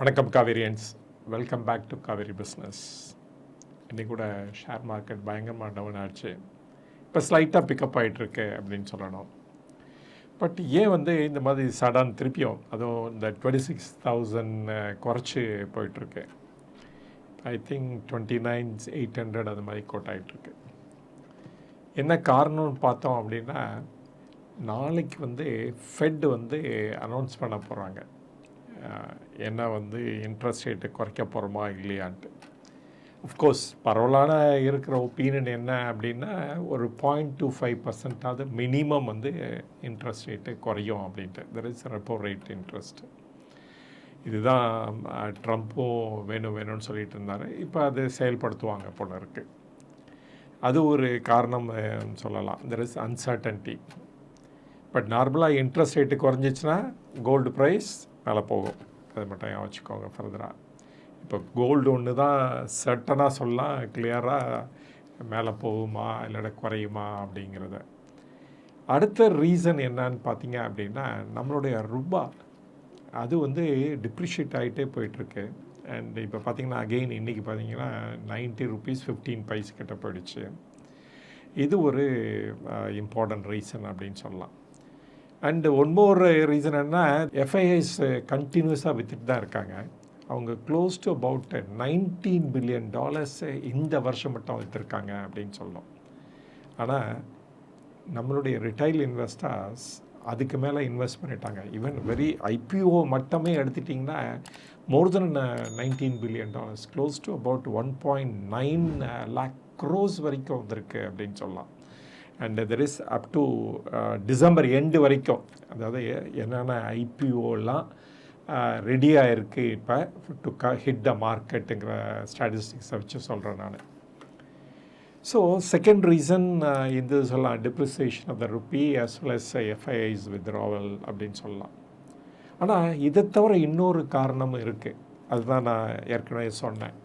வணக்கம் Kaverians welcome back to Kaveri business இன்றைக்கி கூட ஷேர் மார்க்கெட் பயங்கரமாக டவுன் ஆச்சு. இப்போ ஸ்லைட்டாக பிக்கப் ஆகிட்டுருக்கு அப்படின்னு சொல்லணும். பட் ஏன் வந்து இந்த மாதிரி சடன் திருப்பியும் அதுவும் இந்த டுவெண்ட்டி சிக்ஸ் தௌசண்ட் குறைச்சி போயிட்டுருக்கு. I think twenty nine eight hundred அது மாதிரி கோட் ஆகிட்டுருக்கு என்ன காரணம்னு பார்த்தோம் அப்படின்னா நாளைக்கு வந்து ஃபெட் வந்து அனௌன்ஸ் பண்ண போகிறாங்க என்ன வந்து இன்ட்ரெஸ்ட் ரேட்டு குறைக்க போகிறோமா இல்லையான்ட்டு. அஃப்கோர்ஸ் பரவலான இருக்கிற ஒப்பீனியன் என்ன அப்படின்னா ஒரு பாயிண்ட் டூ ஃபைவ் பர்சன்டாவது மினிமம் வந்து இன்ட்ரெஸ்ட் ரேட்டு குறையும் அப்படின்ட்டு. There is repo rate interest இதுதான் ட்ரம்ப்பும் வேணும் வேணும்னு சொல்லிட்டு இருந்தார். இப்போ அது செயல்படுத்துவாங்க போல இருக்குது அது ஒரு காரணம் சொல்லலாம். தெர் இஸ் அன்சர்டன்டி பட் நார்மலாக இன்ட்ரெஸ்ட் ரேட்டு குறைஞ்சிச்சுன்னா கோல்டு ப்ரைஸ் மேலே போகும். அது மட்டும் ஏன் வச்சுக்கோங்க ஃபர்தராக இப்போ கோல்டு ஒன்று தான் சர்ட்டனாக சொல்லலாம் கிளியராக மேலே போகுமா இல்லைன்னா குறையுமா அப்படிங்கிறத. அடுத்த ரீசன் என்னன்னு பார்த்தீங்க அப்படின்னா நம்மளுடைய ரூபா அது வந்து டிப்ரிஷியேட் ஆகிட்டே போயிட்டுருக்கு. அண்ட் இப்போ பார்த்தீங்கன்னா அகெயின் இன்றைக்கி பார்த்தீங்கன்னா நைன்ட்டி ருபீஸ் ஃபிஃப்டீன் பைஸ் கிட்ட போயிடுச்சு. இது ஒரு இம்பார்ட்டன்ட் ரீசன் அப்படின்னு சொல்லலாம். அண்டு ஒன் மோர் ரீசன் என்ன எஃப்ஐஐஸ் கண்டினியூஸாக வித்துட்டு தான் இருக்காங்க. அவங்க close to about nineteen billion dollars இந்த வருஷம் மட்டும் விற்றுருக்காங்க அப்படின்னு சொல்லலாம் ஆனால் நம்மளுடைய ரிட்டைல் இன்வெஸ்டர்ஸ் அதுக்கு மேலே இன்வெஸ்ட் பண்ணிட்டாங்க. ஈவன் வெரி ஐபிஓ மட்டுமே எடுத்துட்டிங்கன்னா more then nineteen billion dollars close to about one point nine lakh crores வரைக்கும் வந்திருக்கு அப்படின்னு சொல்லலாம். And there is up to December end வரைக்கும் அதாவது என்னென்ன ஐபிஓலாம் ரெடியாக uh, இருக்குது இப்போ டு க ஹிட் த மார்க்கெட்டுங்கிற ஸ்டாட்டிஸ்டிக்ஸை வச்சு சொல்கிறேன் நான். ஸோ செகண்ட் ரீசன் இது சொல்லலாம் depreciation of the rupee as well as FIIs withdrawal அப்படின்னு சொல்லலாம். ஆனால் இதை தவிர இன்னொரு காரணம் இருக்குது அதுதான் நான் ஏற்கனவே சொன்னேன்.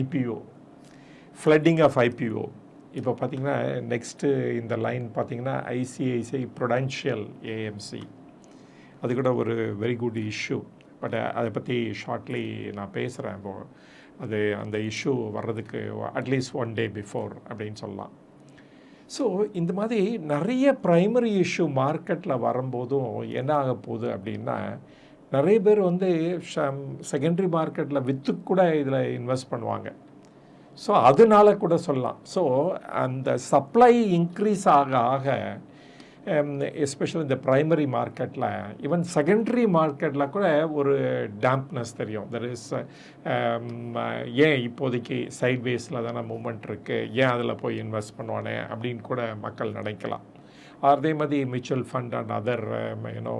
ஐபிஓ ஃப்ளட்டிங் ஆஃப் ஐபிஓ இப்போ பார்த்தீங்கன்னா நெக்ஸ்ட்டு இந்த லைன் பார்த்திங்கன்னா ஐசிஐசிஐ ப்ரொடென்ஷியல் ஏஎம்சி அது கூட ஒரு வெரி குட் இஷ்யூ பட் அதை பற்றி ஷார்ட்லி நான் பேசுகிறேன் இப்போ. அது அந்த இஷ்யூ வர்றதுக்கு அட்லீஸ்ட் ஒன் டே பிஃபோர் அப்படின்னு சொல்லலாம். ஸோ இந்த மாதிரி நிறைய ப்ரைமரி இஷ்யூ மார்க்கெட்டில் வரும்போதும் என்ன ஆக போகுது அப்படின்னா நிறைய பேர் வந்து செகண்டரி மார்க்கெட்டில் விற்று கூட இதில் இன்வெஸ்ட் பண்ணுவாங்க. ஸோ அதனால கூட சொல்லலாம். ஸோ அந்த சப்ளை இன்க்ரீஸ் ஆக ஆக um, எஸ்பெஷலி இந்த ப்ரைமரி மார்க்கெட்டில் ஈவன் செகண்டரி மார்க்கெட்டில் கூட ஒரு டேம்ப்னஸ் தெரியும். தெர் இஸ் um, ஏன் இப்போதைக்கு சைட்வேஸில் தானே மூமெண்ட் இருக்குது ஏன் அதில் போய் இன்வெஸ்ட் பண்ணுவானே? அப்படின்னு கூட மக்கள் நினைக்கலாம். அதே மாதிரி mutual fund and other you know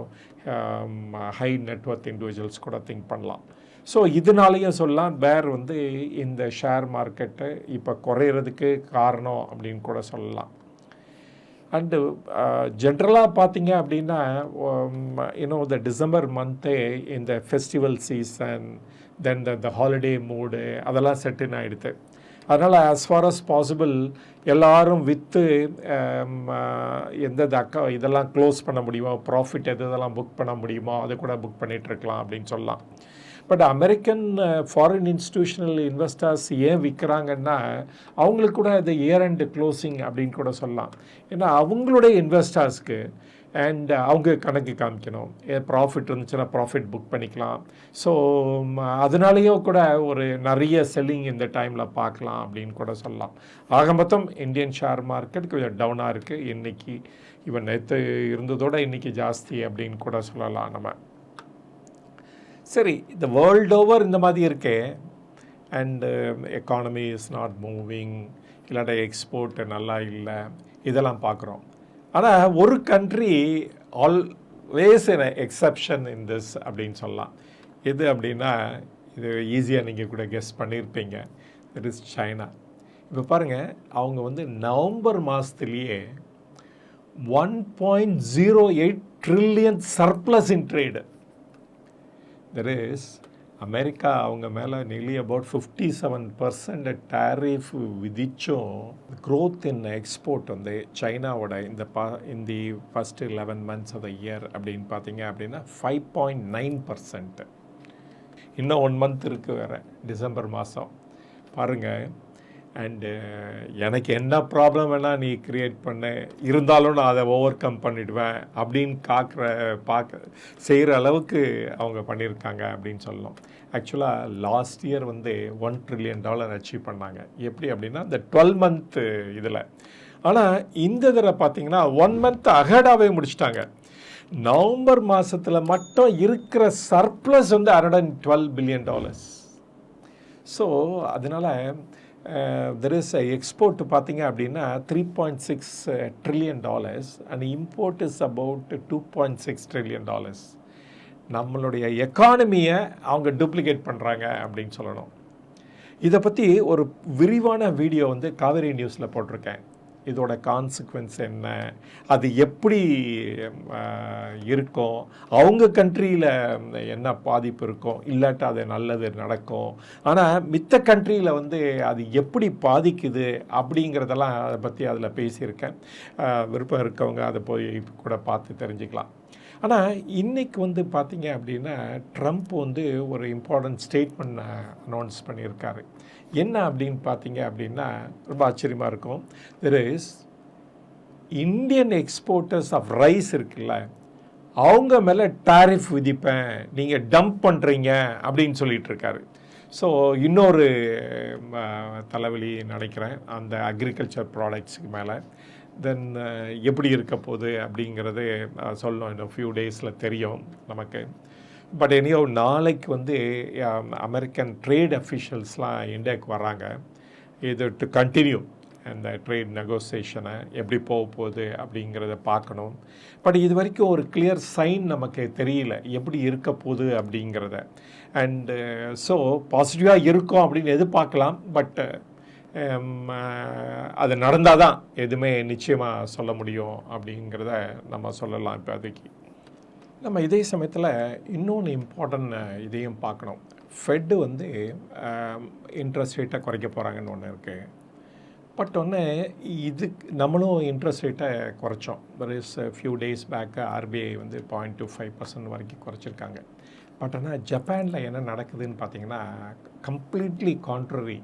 high network individuals கூட திங்க் பண்ணலாம். ஸோ இதனாலேயும் சொல்லலாம் பேர் வந்து இந்த ஷேர் மார்க்கெட்டு இப்போ குறையிறதுக்கு காரணம் அப்படின்னு கூட சொல்லலாம். அண்டு ஜென்ரலாக பார்த்தீங்க அப்படின்னா யூனோ த டிசம்பர் மந்த்தே இந்த festival season then the the holiday mood அதெல்லாம் செட்டின் ஆகிடுது அதனால் ஆஸ் ஃபார் அஸ் பாசிபிள் எல்லோரும் விற்று எந்தெந்த அக்கா இதெல்லாம் க்ளோஸ் பண்ண முடியுமோ? ப்ராஃபிட் எது இதெல்லாம் புக் பண்ண முடியுமோ? அதை கூட புக் பண்ணிகிட்ருக்கலாம் இருக்கலாம் அப்படின்னு சொல்லலாம். But American foreign institutional investors ஏன் விற்கிறாங்கன்னா அவங்களுக்கு கூட அது இயர் அண்ட் க்ளோசிங் அப்படின்னு கூட சொல்லலாம். ஏன்னா அவங்களுடைய இன்வெஸ்டர்ஸ்க்கு அண்ட் அவங்க கணக்கு காமிக்கணும். ப்ராஃபிட் இருந்துச்சுன்னா ப்ராஃபிட் புக் பண்ணிக்கலாம். ஸோ அதனாலேயோ கூட ஒரு நிறைய செல்லிங் இந்த டைமில் பார்க்கலாம் அப்படின்னு கூட சொல்லலாம். ஆக மொத்தம் இந்தியன் ஷேர் மார்க்கெட் கொஞ்சம் டவுனாக இருக்குது இன்றைக்கி இவன் நேற்று இருந்ததோட இன்றைக்கி ஜாஸ்தி அப்படின்னு கூட சொல்லலாம் நம்ம. சரி இந்த வேர்ல்ட் ஓவர் இந்த மாதிரி இருக்கே. And economy is not moving இல்லாட்ட எக்ஸ்போர்ட் நல்லா இல்லை. இதெல்லாம் பார்க்குறோம் ஆனால் ஒரு country always an exception in this அப்படின்னு சொல்லலாம். எது அப்படின்னா இது ஈஸியாக நீங்கள் கூட கெஸ் பண்ணியிருப்பீங்க இட் இஸ் சைனா இப்போ பாருங்கள் அவங்க வந்து நவம்பர் மாதத்துலேயே one point zero eight trillion surplus in trade there is America அவங்க மேலே நிலி about fifty seven percent tariff விதிச்சும் growth in export வந்து சைனாவோட இந்த பா இந்த first eleven months of the year அப்படின்னு பார்த்தீங்க அப்படின்னா ஃபைவ் பாயிண்ட் நைன் பர்சன்ட்டு இன்னும் ஒன் மந்த் இருக்குது வேறு டிசம்பர் மாதம் பாருங்கள் அண்டு uh, எனக்கு என்ன ப்ராப்ளம் வேணால் நீ க்ரியேட் பண்ண. இருந்தாலும் நான் அதை ஓவர் கம் பண்ணிடுவேன் அப்படின்னு காக்கிற பார்க்க செய்கிற அளவுக்கு அவங்க பண்ணியிருக்காங்க அப்படின்னு சொல்லலாம் ஆக்சுவலாக லாஸ்ட் இயர் வந்து ஒன் ட்ரில்லியன் டாலர் அச்சீவ் பண்ணாங்க. எப்படி அப்படின்னா இந்த டுவெல் மந்த்து இதில். ஆனால் இந்த தடவை பார்த்தீங்கன்னா ஒன் மந்த் அகடாகவே முடிச்சிட்டாங்க. நவம்பர் மாதத்தில் மட்டும் இருக்கிற சர்ப்ளஸ் வந்து hundred and twelve billion dollars so அதனால் தெர் இஸ் எக்ஸ்போர்ட் பார்த்தீங்க அப்படின்னா three point six trillion dollars and import is about two point six trillion dollars நம்மளுடைய எக்கானமியை அவங்க டூப்ளிகேட் பண்ணுறாங்க அப்படின்னு சொல்லணும். இதை பற்றி ஒரு விரிவான வீடியோ வந்து காவேரி நியூஸில் போட்டிருக்கேன். இதோட கான்சிக்வன்ஸ் என்ன? அது எப்படி இருக்கும் அவங்க கண்ட்ரியில் என்ன பாதிப்பு இருக்கும் இல்லாட்டா அது நல்லது நடக்கும். ஆனால் மித்த கண்ட்ரியில் வந்து அது எப்படி பாதிக்குது அப்படிங்கிறதெல்லாம் அதை பற்றி அதில் பேசியிருக்கேன். விருப்பம் இருக்கவங்க அதை போய் கூட பார்த்து தெரிஞ்சுக்கலாம். ஆனால் இன்றைக்கு வந்து பார்த்தீங்க அப்படின்னா ட்ரம்ப் வந்து ஒரு இம்பார்ட்டன்ட் ஸ்டேட்மெண்ட் அனௌன்ஸ் பண்ணியிருக்காரு. என்ன அப்படின்னு பார்த்தீங்க அப்படின்னா ரொம்ப ஆச்சரியமாக இருக்கும். There is Indian exporters of rice இருக்குல்ல அவங்க மேலே டாரிஃப் விதிப்பேன் நீங்கள் டம்ப் பண்ணுறீங்க அப்படின்னு சொல்லிட்டு இருக்காரு. ஸோ இன்னொரு தலைவலி நினைக்கிறேன் அந்த அக்ரிகல்ச்சர் ப்ராடக்ட்ஸுக்கு மேலே. தென் uh, எப்படி இருக்க போகுது அப்படிங்கிறது சொல்லணும். இன்னும் ஃபியூ டேஸில் தெரியும் நமக்கு. பட் எனியோ நாளைக்கு வந்து அமெரிக்கன் ட்ரேட் அஃபிஷியல்ஸ்லாம் இந்தியாவுக்கு வராங்க இது டு கண்டினியூ அந்த ட்ரேட் நெகோசியேஷனை எப்படி போக போகுது அப்படிங்கிறத பார்க்கணும். பட் இது வரைக்கும் ஒரு கிளியர் சைன் நமக்கு தெரியல. எப்படி இருக்க போகுது அப்படிங்கிறத. அண்டு ஸோ பாசிட்டிவாக இருக்கும் அப்படின்னு எதிர்பார்க்கலாம். பட் அது நடந்தால் தான் எதுவுமே நிச்சயமாக சொல்ல முடியும் அப்படிங்கிறத நம்ம சொல்லலாம் இப்போதைக்கு நம்ம இதே சமயத்தில் இன்னொன்று இம்பார்ட்டன்ட் இதையும் பார்க்கணும். ஃபெட்டு வந்து இன்ட்ரெஸ்ட் ரேட்டை குறைக்க போகிறாங்கன்னு ஒன்று இருக்குது பட் ஒன்று இது நம்மளும் இன்ட்ரெஸ்ட் ரேட்டை குறைச்சோம். Is few days back RBI வந்து பாயிண்ட் டூ ஃபைவ் பர்சன்ட் வரைக்கும் குறைச்சிருக்காங்க. பட் ஆனால் ஜப்பானில் என்ன நடக்குதுன்னு பார்த்தீங்கன்னா கம்ப்ளீட்லி கான்ட்ரரி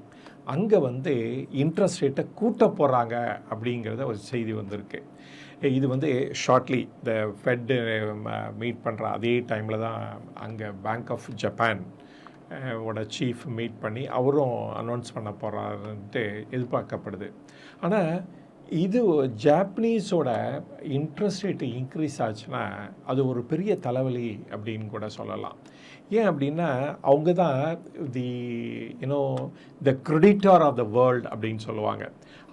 அங்கே வந்து இன்ட்ரெஸ்ட் ரேட்டை கூட்ட போகிறாங்க அப்படிங்கிறத ஒரு செய்தி வந்திருக்கு. இது வந்து ஷார்ட்லி இந்த ஃபெட்டு மீட் பண்ணுற அதே டைமில் தான் அங்கே பேங்க் ஆஃப் ஜப்பான் ஓட சீஃப் மீட் பண்ணி அவரும் அனௌன்ஸ் பண்ண போகிறாருன்ட்டு எதிர்பார்க்கப்படுது. ஆனால் இது ஜாப்பனீஸோட இன்ட்ரெஸ்ட் ரேட்டு இன்க்ரீஸ் ஆச்சுன்னா அது ஒரு பெரிய தலைவலி அப்படின்னு கூட சொல்லலாம். ஏன் அப்படின்னா அவங்க தான் the you know the creditor of the world அப்படின்னு சொல்லுவாங்க.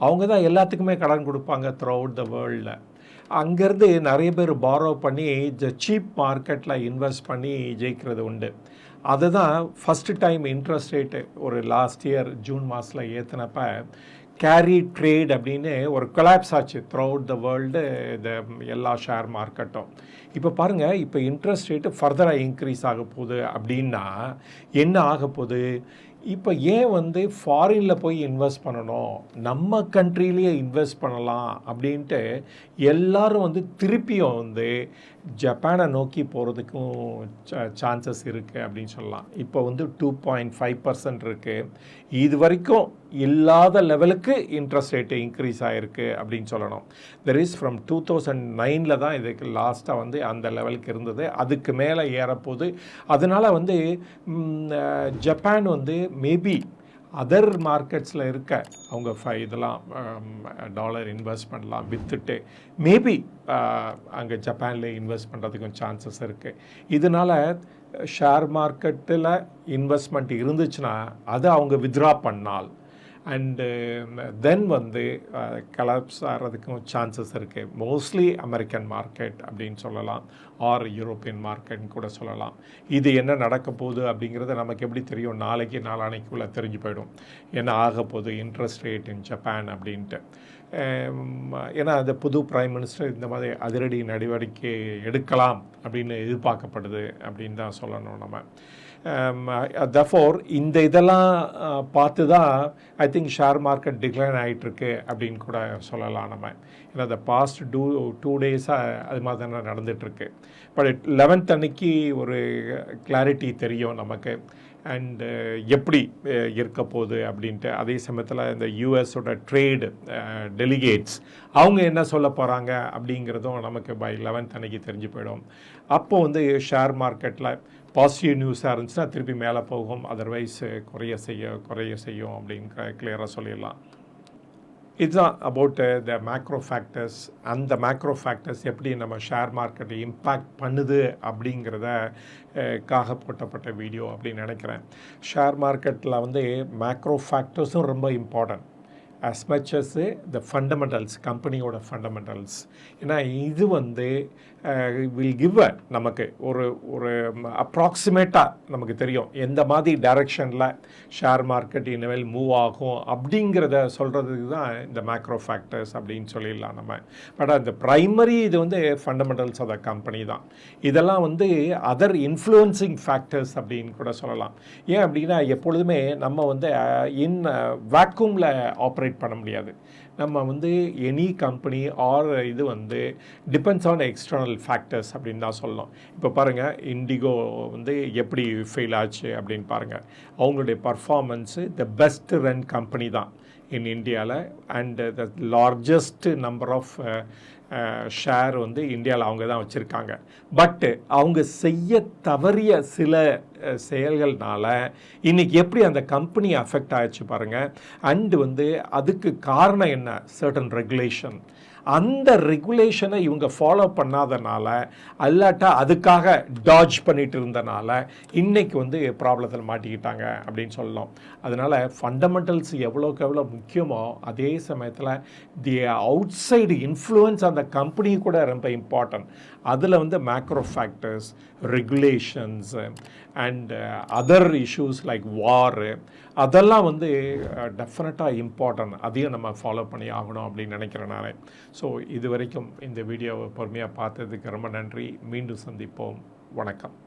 அவங்க தான் எல்லாத்துக்குமே கடன் கொடுப்பாங்க த்ரூ அவுட் த வேர்ல்டில் அங்கேருந்து நிறைய பேர் பாரோ பண்ணி ஜ சீப் மார்க்கெட்டில் இன்வெஸ்ட் பண்ணி ஜெயிக்கிறது உண்டு. அதுதான் ஃபஸ்ட்டு டைம் இன்ட்ரெஸ்ட் ரேட்டு ஒரு லாஸ்ட் இயர் ஜூன் மாதத்தில் ஏற்றினப்ப கேரி ட்ரேட் அப்படின்னு ஒரு கொலாப்ஸ் ஆச்சு த்ரூ அவுட் த வேர்ல்டு இந்த எல்லா ஷேர் மார்க்கெட்டும் இப்போ பாருங்கள் இப்போ இன்ட்ரெஸ்ட் ரேட்டு ஃபர்தராக இன்க்ரீஸ் ஆக போகுது அப்படின்னா என்ன ஆக போகுது? இப்போ ஏன் வந்து ஃபாரினில் போய் இன்வெஸ்ட் பண்ணணும்? நம்ம கண்ட்ரிலேயே இன்வெஸ்ட் பண்ணலாம் அப்படின்ட்டு எல்லாரும் வந்து திருப்பியும் வந்து ஜப்பானை நோக்கி போகிறதுக்கும் சான்சஸ் இருக்குது அப்படின்னு சொல்லலாம். இப்போ வந்து டூ பாயிண்ட் ஃபைவ் பர்சன்ட் இருக்குது இது வரைக்கும் இல்லாத லெவலுக்கு இன்ட்ரெஸ்ட் ரேட்டு இன்க்ரீஸ் ஆகிருக்கு அப்படின்னு சொல்லணும். There is from two thousand நைனில் தான் இதுக்கு லாஸ்ட்டாக வந்து அந்த லெவலுக்கு இருந்தது அதுக்கு மேலே ஏறப்போகுது. அதனால் வந்து ஜப்பான் வந்து மேபி அதர் மார்க்கெட்ஸில் இருக்க அவங்க ஃபை இதெல்லாம் டாலர் இன்வெஸ்ட் பண்ணலாம் விற்றுட்டு மேபி அங்கே ஜப்பானில் இன்வெஸ்ட் பண்ணுறதுக்கும் சான்சஸ் இருக்குது இதனால் ஷேர் மார்க்கெட்டில் இன்வெஸ்ட்மெண்ட் இருந்துச்சுன்னா அதை அவங்க வித்ரா பண்ணால் அண்டு தென் um, வந்து கலப்ஸ் ஆகிறதுக்கும் சான்சஸ் இருக்குது மோஸ்ட்லி அமெரிக்கன் மார்க்கெட் அப்படின்னு சொல்லலாம். ஆர் யூரோப்பியன் மார்க்கெட்னு கூட சொல்லலாம். இது என்ன நடக்க போகுது அப்படிங்கிறது நமக்கு எப்படி தெரியும்? நாளைக்கு நாளானைக்குள்ளே தெரிஞ்சு போயிடும். என்ன ஆக போகுது? இன்ட்ரெஸ்ட் ரேட் இன் ஜப்பான் அப்படின்ட்டு. Um, ஏன்னா அந்த புது பிரைம் மினிஸ்டர் இந்த மாதிரி அதிரடி நடவடிக்கை எடுக்கலாம் அப்படின்னு எதிர்பார்க்கப்படுது அப்படின்னு தான் சொல்லணும் நம்ம. Um, uh, uh, தஃபோர் இந்த இதெல்லாம் uh, பார்த்து தான் I think share market decline ஆகிட்டுருக்கு அப்படின்னு கூட சொல்லலாம் நம்ம. ஏன்னா இந்த பாஸ்ட் டூ டூ டேஸாக அது மாதிரி தானே நடந்துகிட்ருக்கு பட் லெவன்த் அன்னைக்கு ஒரு கிளாரிட்டி தெரியும் நமக்கு. அண்டு எப்படி இருக்க போகுது அப்படின்ட்டு அதே சமயத்தில் இந்த யூஎஸோட ட்ரேடு டெலிகேட்ஸ் அவங்க என்ன சொல்ல போகிறாங்க அப்படிங்கிறதும் நமக்கு பை லெவன்த் அன்னைக்கு தெரிஞ்சு போயிடும். அப்போது வந்து ஷேர் மார்க்கெட்டில் பாசிட்டிவ் நியூஸாக இருந்துச்சுன்னா திருப்பி மேலே போகும். அதர்வைஸ் குறைய செய்ய குறைய செய்யும் அப்படின்னு கிளியராக சொல்லிடலாம். இதுதான் அபவுட் த மேக்ரோ ஃபேக்டர்ஸ் அந்த மேக்ரோ ஃபேக்டர்ஸ் எப்படி நம்ம ஷேர் மார்க்கெட்டை இம்பேக்ட் பண்ணுது அப்படிங்கிறத uh, காக போட்டப்பட்ட வீடியோ அப்படின்னு நினைக்கிறேன். ஷேர் மார்க்கெட்டில் வந்து மேக்ரோ ஃபேக்டர்ஸும் ரொம்ப important as much as the fundamentals கம்பெனியோட ஃபண்டமெண்டல்ஸ் ஏன்னா இது வந்து வில் கிவ் அ நமக்கு ஒரு ஒரு அப்ராக்சிமேட்டாக நமக்கு தெரியும். எந்த மாதிரி டைரக்ஷனில் ஷேர் மார்க்கெட் இனிமேல் மூவ் ஆகும் அப்படிங்கிறத சொல்கிறதுக்கு தான் இந்த மேக்ரோ ஃபேக்டர்ஸ் அப்படின்னு சொல்லிடலாம் நம்ம. பட் அந்த ப்ரைமரி இது வந்து ஃபண்டமெண்டல்ஸ் ஆஃப் த கம்பெனி தான். இதெல்லாம் வந்து அதர் இன்ஃப்ளூயன்சிங் ஃபேக்டர்ஸ் அப்படின்னு கூட சொல்லலாம். ஏன் அப்படின்னா எப்பொழுதுமே நம்ம வந்து இன் வேக்யூமில் ஆப்ரேட் பண்ண முடியாது. நம்ம வந்து எனி கம்பெனி ஆர் இது வந்து டிபெண்ட்ஸ் ஆன் எக்ஸ்டர்னல் ஃபேக்டர்ஸ் அப்படின்னு தான் சொல்லலாம் இப்போ பாருங்கள் இண்டிகோ வந்து எப்படி ஃபெயில் ஆச்சு அப்படின்னு பாருங்கள் அவங்களுடைய performance the best run company தான் இன் இந்தியாவில் and the largest number of share வந்து இந்தியாவில் அவங்க தான் வச்சுருக்காங்க. பட்டு அவங்க செய்ய தவறிய சில செயல்கள்னால இன்னைக்கு எப்படி அந்த கம்பெனி அஃபெக்ட் ஆயிடுச்சு பாருங்கள் அண்டு வந்து அதுக்கு காரணம் என்ன? சர்டன் ரெகுலேஷன் அந்த ரெகுலேஷனை இவங்க ஃபாலோ பண்ணாதனால அல்லாட்டா அதுக்காக டாஜ் பண்ணிட்டு இருந்தனால இன்னைக்கு வந்து ப்ராப்ளத்தில் மாட்டிக்கிட்டாங்க அப்படின்னு சொல்லலாம். அதனால் ஃபண்டமெண்டல்ஸ் எவ்வளோக்கு எவ்வளோ முக்கியமோ அதே சமயத்தில் தி அவுட் சைடு இன்ஃப்ளூயன்ஸ் அந்த கம்பெனி கூட ரொம்ப இம்பார்ட்டன்ட் அதில் வந்து macro factors regulations and other issues like வாரு அதெல்லாம் வந்து uh, டெஃபினட்டாக இம்பார்ட்டன்ட் அதையும் நம்ம ஃபாலோ பண்ணி ஆகணும் அப்படின்னு நினைக்கிறேன் நான். ஸோ இது வரைக்கும் இந்த வீடியோவை பொறுமையாக பார்த்ததுக்கு ரொம்ப நன்றி. மீண்டும் சந்திப்போம். வணக்கம்.